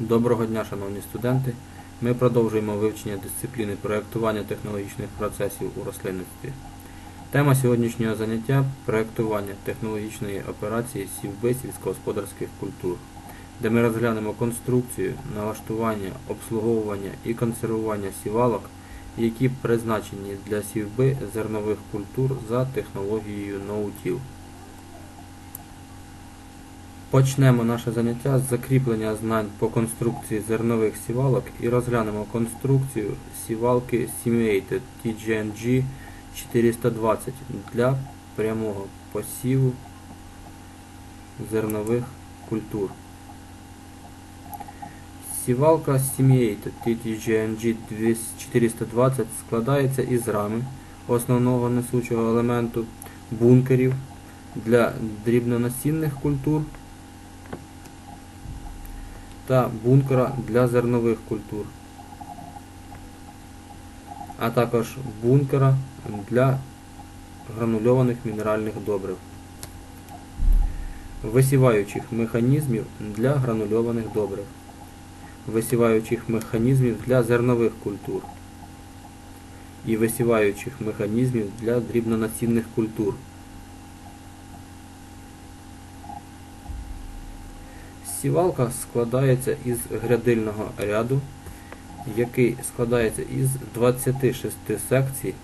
Доброго дня, шановні студенти. Ми продовжуємо вивчення дисципліни проєктування технологічних процесів у рослинництві. Тема сьогоднішнього заняття проєктування технологічної операції сівби сільськогосподарських культур, де ми розглянемо конструкцію, налаштування, обслуговування і консервування сівалок, які призначені для сівби зернових культур за технологією ноутіл. Почнемо наше заняття з закріплення знань по конструкції зернових сівалок і розглянемо конструкцію сівалки Simulated TGNG 420 для прямого посіву зернових культур. Сівалка Simulated TGNG 420 складається із рами основного несучого елементу, бункерів для дрібнонасінних культур та бункера для зернових культур, а також бункера для гранульованих мінеральних добрив, висіваючих механізмів для гранульованих добрив, висіваючих механізмів для зернових культур і висіваючих механізмів для дрібнонасінних культур. Сівалка складається із грядильного ряду, який складається із 26 секцій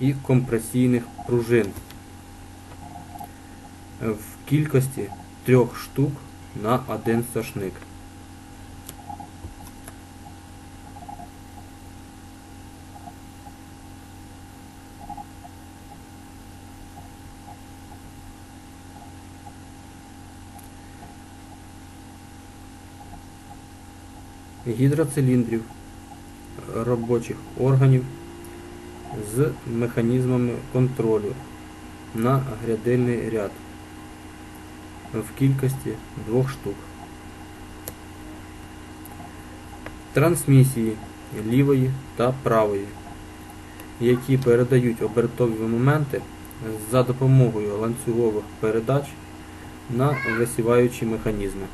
і компресійних пружин в кількості трьох штук на один сошник. Гідроциліндрів, робочих органів з механізмами контролю на грядильний ряд в кількості двох штук. Трансмісії лівої та правої, які передають обертові моменти за допомогою ланцюгових передач на висіваючі механізми.